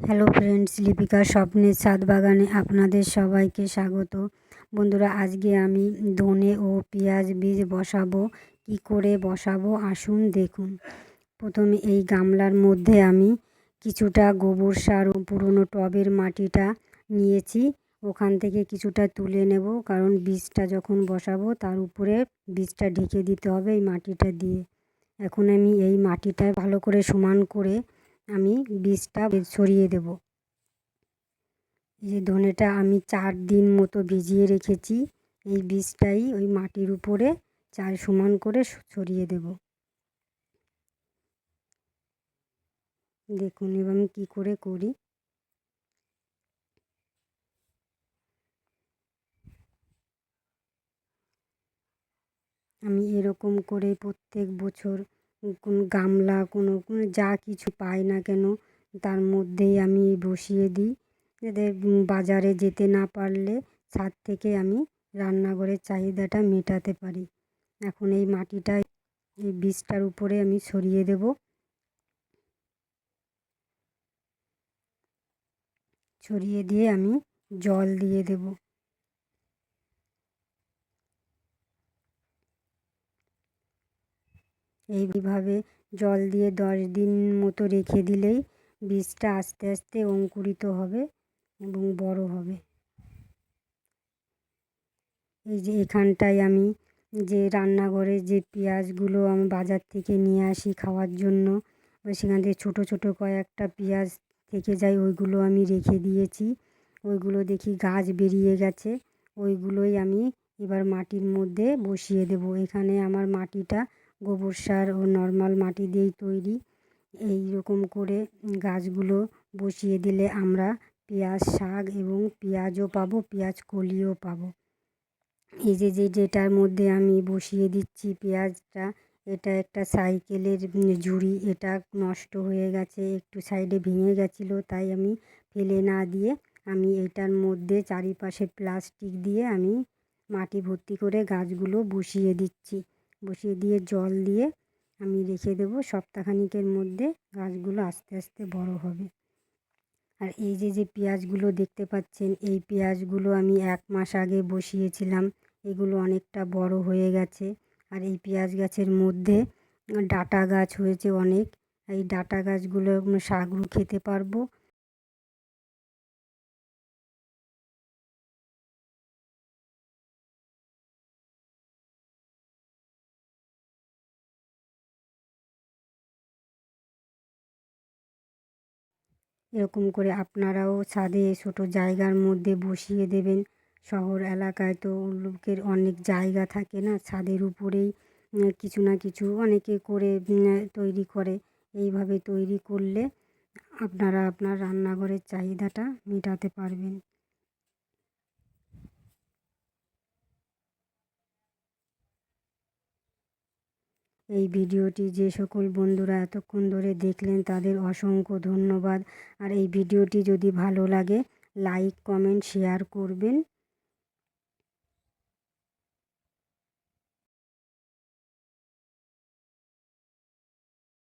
Hello friends, Lipika স্বপ্নের ছাদ বাগানে আপনাদের সবাইকে স্বাগত। বন্ধুরা, আজকে আমি ধনে ও পেঁয়াজ বীজ বসাবো। কি করে বসাবো আসুন দেখুন। প্রথমে এই গামলার মধ্যে আমি কিছুটা গোবর সার ও পুরনো টবের মাটিটা নিয়েছি। ওখান থেকে কিছুটা তুলে নেব, কারণ বীজটা যখন বসাবো তার উপরে বীজটা ঢেকে দিতে হবে এই মাটিটা দিয়ে। এখন আমি এই মাটিটা ভালো করে সমান করে আমি বীজটা ছড়িয়ে দেব। এই যে ধনেটা আমি চার দিন মতো ভিজিয়ে রেখেছি, এই বীজটাই ওই মাটির উপরে চার সমান করে ছড়িয়ে দেব। দেখুন এবার আমি কী করে করি। আমি এরকম করে প্রত্যেক বছর কোনো গামলা, কোনো কোনো যা কিছু পাই না কেন, তার মধ্যেই আমি বসিয়ে দিই। যাতে বাজারে যেতে না পারলে ছাদ থেকে আমি রান্নাঘরের চাহিদাটা মেটাতে পারি। এখন এই মাটিটা, এই বীজটার উপরে আমি ছড়িয়ে দেব। ছড়িয়ে দিয়ে আমি জল দিয়ে দেবো। এইভাবে জল দিয়ে দশ দিন মতো রেখে দিলেই বীজটা আস্তে আস্তে অঙ্কুরিত হবে এবং বড় হবে। এই যে এখানটায় আমি যে রান্নাঘরে যে পেঁয়াজগুলো আমি বাজার থেকে নিয়ে আসি খাওয়ার জন্য সেখান থেকে ছোটো ছোটো কয়েকটা পেঁয়াজ থেকে যায়, ওইগুলো আমি রেখে দিয়েছি। ওইগুলো দেখি গাছ বেরিয়ে গেছে, ওইগুলোই আমি এবার মাটির মধ্যে বসিয়ে দেবো। এখানে আমার মাটিটা গোবর সার ও নর্মাল মাটি দিয়েই তৈরি। এই রকম করে গাছগুলো বসিয়ে দিলে আমরা পেঁয়াজ শাক এবং পেঁয়াজও পাবো, পেঁয়াজ কলিও পাবো। এই যে যে যেটার মধ্যে আমি বসিয়ে দিচ্ছি পেঁয়াজটা, এটা একটা সাইকেলের ঝুড়ি, এটা নষ্ট হয়ে গেছে, একটু সাইডে ভেঙে গেছিল, তাই আমি ফেলে না দিয়ে আমি এটার মধ্যে চারিপাশে প্লাস্টিক দিয়ে আমি মাটি ভর্তি করে গাছগুলো বসিয়ে দিচ্ছি। বসিয়ে দিয়ে জল দিয়ে আমি রেখে দেবো সপ্তাহখানিকের মধ্যে গাছগুলো আস্তে আস্তে বড় হবে। আর এই যে যে পেঁয়াজগুলো দেখতে পাচ্ছেন, এই পেঁয়াজগুলো আমি এক মাস আগে বসিয়েছিলাম, এগুলো অনেকটা বড় হয়ে গেছে। আর এই পেঁয়াজ গাছের মধ্যে ডাটা গাছ হয়েছে অনেক, এই ডাঁটা গাছগুলো শাকও খেতে পারব। এরকম করে আপনারাও ছাদে ছোটো জায়গার মধ্যে বসিয়ে দেবেন। শহর এলাকায় তো লোকের অনেক জায়গা থাকে না, ছাদের উপরেই কিছু না কিছু অনেকে করে তৈরি করে। এইভাবে তৈরি করলে আপনারা আপনার রান্নাঘরের চাহিদাটা মেটাতে পারবেন। এই ভিডিওটি যে সকল বন্ধুরা এতক্ষণ ধরে দেখলেন তাদের অসংখ্য ধন্যবাদ। আর এই ভিডিওটি যদি ভালো লাগে, লাইক, কমেন্ট, শেয়ার করবেন।